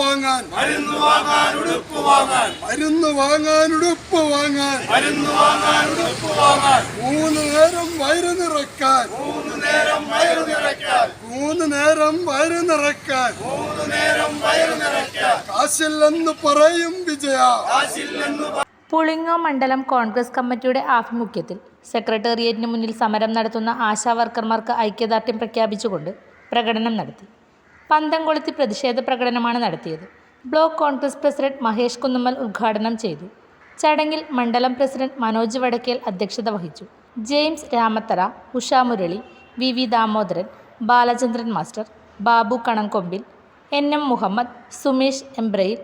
വാങ്ങാൻ. മരുന്ന് വാങ്ങാൻ ഉടുപ്പ് വാങ്ങാൻ. മരുന്ന് വാങ്ങാൻ ഉടുപ്പ് വാങ്ങാൻ. മരുന്ന് വാങ്ങാൻ ഉടുപ്പ് വാങ്ങാൻ. മൂന്ന് നേരം വയറ് നിറക്കാൻ മൂന്ന് നേരം വയറ് നിറയ്ക്കാൻ. മൂന്ന് നേരം വയറ് നിറക്കാൻ മൂന്ന് നേരം വയറ് നിറയ്ക്കാൻ. കാശില്ലെന്ന് പറയും വിജയ. കാശില്ലെന്ന് പുളിങ്ങോ മണ്ഡലം കോൺഗ്രസ് കമ്മിറ്റിയുടെ ആഭിമുഖ്യത്തിൽ സെക്രട്ടേറിയറ്റിന് മുന്നിൽ സമരം നടത്തുന്ന ആശാ വർക്കർമാർക്ക് ഐക്യദാർഢ്യം പ്രഖ്യാപിച്ചുകൊണ്ട് പ്രകടനം നടത്തി. പന്തം കൊളുത്തി പ്രതിഷേധ പ്രകടനമാണ് നടത്തിയത്. ബ്ലോക്ക് കോൺഗ്രസ് പ്രസിഡന്റ് മഹേഷ് കുന്നുമ്മൽ ഉദ്ഘാടനം ചെയ്തു. ചടങ്ങിൽ മണ്ഡലം പ്രസിഡന്റ് മനോജ് വടക്കേൽ അധ്യക്ഷത വഹിച്ചു. James Ramathara Ushamurali V V Damodaran Balachandran master Babu Kanankombil N M Muhammad Sumesh Embrayil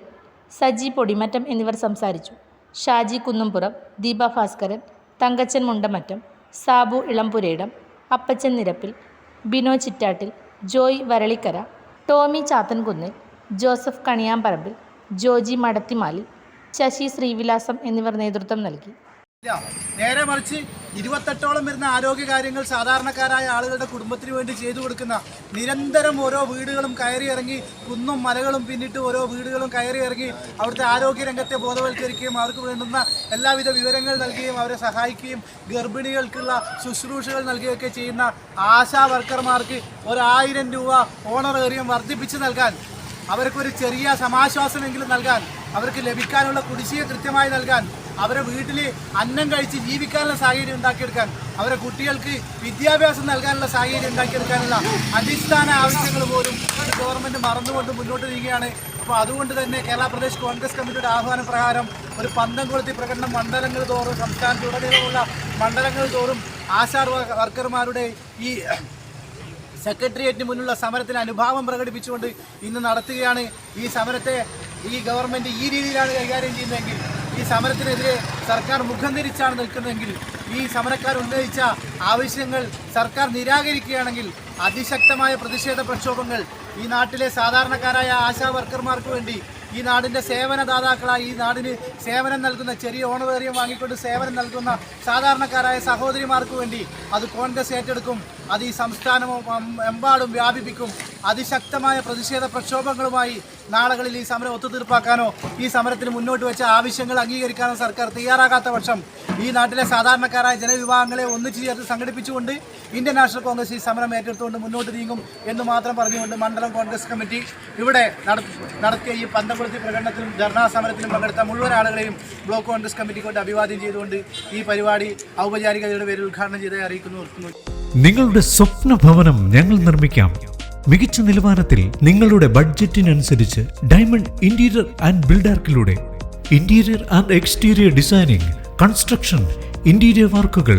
Saji Podimattam എന്നിവർ സംസാരിച്ചു. Shaji Kunnumpuram Deepa Bhaskaran Thankachan Mundamattam Sabu Elampurayidam Appachan Nirappil Bino Chittattil Joy Varalikkara Tommy Chathankunnu Joseph Kaniyamparambil Joji Madathimali Sasi Srivilasam എന്നിവർ നേതൃത്വം നൽകി. നേരെ മറിച്ച് ഇരുപത്തെട്ടോളം വരുന്ന ആരോഗ്യ കാര്യങ്ങൾ സാധാരണക്കാരായ ആളുകളുടെ കുടുംബത്തിന് വേണ്ടി ചെയ്തു കൊടുക്കുന്ന നിരന്തരം ഓരോ വീടുകളും കയറി ഇറങ്ങി കുന്നും മലകളും പിന്നിട്ട് ഓരോ വീടുകളും കയറി ഇറങ്ങി അവിടുത്തെ ആരോഗ്യ രംഗത്തെ ബോധവൽക്കരിക്കുകയും അവർക്ക് വേണ്ടുന്ന എല്ലാവിധ വിവരങ്ങൾ നൽകുകയും അവരെ സഹായിക്കുകയും ഗർഭിണികൾക്കുള്ള ശുശ്രൂഷകൾ നൽകുകയൊക്കെ ചെയ്യുന്ന ആശാ വർക്കർമാർക്ക് ഒരായിരം രൂപ ഓണറേറിയം വർദ്ധിപ്പിച്ച് നൽകാൻ അവർക്കൊരു ചെറിയ സമാശ്വാസമെങ്കിലും നൽകാൻ അവർക്ക് ലഭിക്കാനുള്ള കുടിശ്ശിക കൃത്യമായി നൽകാൻ അവരെ വീട്ടിൽ അന്നം കഴിച്ച് ജീവിക്കാനുള്ള സാഹചര്യം ഉണ്ടാക്കിയെടുക്കാൻ അവരെ കുട്ടികൾക്ക് വിദ്യാഭ്യാസം നൽകാനുള്ള സാഹചര്യം ഉണ്ടാക്കിയെടുക്കാനുള്ള അടിസ്ഥാന ആവശ്യങ്ങൾ പോലും ഗവൺമെന്റ് മറന്നുകൊണ്ട് മുന്നോട്ട് നീങ്ങുകയാണ്. അപ്പോൾ അതുകൊണ്ട് തന്നെ കേരള പ്രദേശ് കോൺഗ്രസ് കമ്മിറ്റിയുടെ ആഹ്വാന പ്രകാരം ഒരു പന്തം കൊളുത്തി പ്രകടനം മണ്ഡലങ്ങൾ തോറും സംസ്ഥാനത്തുടനീളമുള്ള മണ്ഡലങ്ങൾ തോറും ആശാർ വർക്കർമാരുടെ ഈ സെക്രട്ടേറിയറ്റിന് മുന്നിലുള്ള സമരത്തിന് അനുഭാവം പ്രകടിപ്പിച്ചുകൊണ്ട് ഇന്ന് നടത്തുകയാണ് ഈ സമരത്തെ ഈ ഗവൺമെന്റ് ഈ രീതിയിലാണ് കൈകാര്യം ചെയ്യുന്നതെങ്കിൽ ഈ സമരത്തിനെതിരെ സർക്കാർ മുഖം തിരിച്ചാണ് നിൽക്കുന്നതെങ്കിൽ ഈ സമരക്കാർ ഉന്നയിച്ച ആവശ്യങ്ങൾ സർക്കാർ നിരാകരിക്കുകയാണെങ്കിൽ അതിശക്തമായ പ്രതിഷേധ പ്രക്ഷോഭങ്ങൾ ഈ നാട്ടിലെ സാധാരണക്കാരായ ആശാ വർക്കർമാർക്ക് വേണ്ടി ഈ നാടിന്റെ സേവനദാതാക്കളായി ഈ നാടിന് സേവനം നൽകുന്ന ചെറിയ ഓണവേറിയും വാങ്ങിക്കൊണ്ട് സേവനം നൽകുന്ന സാധാരണക്കാരായ സഹോദരിമാർക്ക് വേണ്ടി അത് കോൺഗ്രസ് ഏറ്റെടുക്കും. അത് ഈ സംസ്ഥാനം എമ്പാടും വ്യാപിപ്പിക്കും. അതിശക്തമായ പ്രതിഷേധ പ്രക്ഷോഭങ്ങളുമായി നാളുകളിൽ ഈ സമരം ഒത്തുതീർപ്പാക്കാനോ ഈ സമരത്തിന് മുന്നോട്ട് വെച്ച ആവശ്യങ്ങൾ അംഗീകരിക്കാനോ സർക്കാർ തയ്യാറാകാത്ത പക്ഷം ഈ നാട്ടിലെ സാധാരണക്കാരായ ജനവിഭാഗങ്ങളെ ഒന്നിച്ചു ചേർത്ത് സംഘടിപ്പിച്ചുകൊണ്ട് ഇന്ത്യൻ നാഷണൽ കോൺഗ്രസ് ഈ സമരം ഏറ്റെടുത്തുകൊണ്ട് മുന്നോട്ട് നീങ്ങും എന്ന് മാത്രം പറഞ്ഞുകൊണ്ട് മണ്ഡലം കോൺഗ്രസ് കമ്മിറ്റി ഇവിടെ നടത്തിയ ഈ പന്തംകുളത്തി പ്രകടനത്തിലും ധർണാ സമരത്തിലും പങ്കെടുത്ത മുഴുവൻ ആളുകളെയും ബ്ലോക്ക് കോൺഗ്രസ് കമ്മിറ്റി കൊണ്ട് അഭിവാദ്യം ചെയ്തുകൊണ്ട് ഈ പരിപാടി ഔപചാരികതയുടെ പേരിൽ ഉദ്ഘാടനം ചെയ്തതായി അറിയിക്കുന്നു. നിങ്ങളുടെ സ്വപ്ന ഭവനം ഞങ്ങൾ നിർമ്മിക്കാം. മികച്ച നിലവാരത്തിൽ നിങ്ങളുടെ ബഡ്ജറ്റിനനുസരിച്ച് diamond interior and ബിൽഡാർക്കിലൂടെ interior and exterior designing construction interior വർക്കുകൾ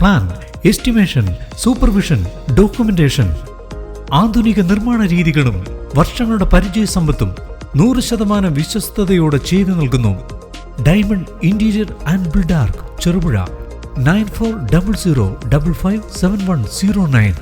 പ്ലാൻ എസ്റ്റിമേഷൻ സൂപ്പർവിഷൻ ഡോക്യുമെന്റേഷൻ ആധുനിക നിർമ്മാണ രീതികളും വർഷങ്ങളുടെ പരിചയ സമ്പത്തും നൂറ് ശതമാനം വിശ്വസ്തയോടെ ചെയ്തു നൽകുന്നു. Diamond interior and Buildark Cherupuzha nine four double zero double five seven one zero nine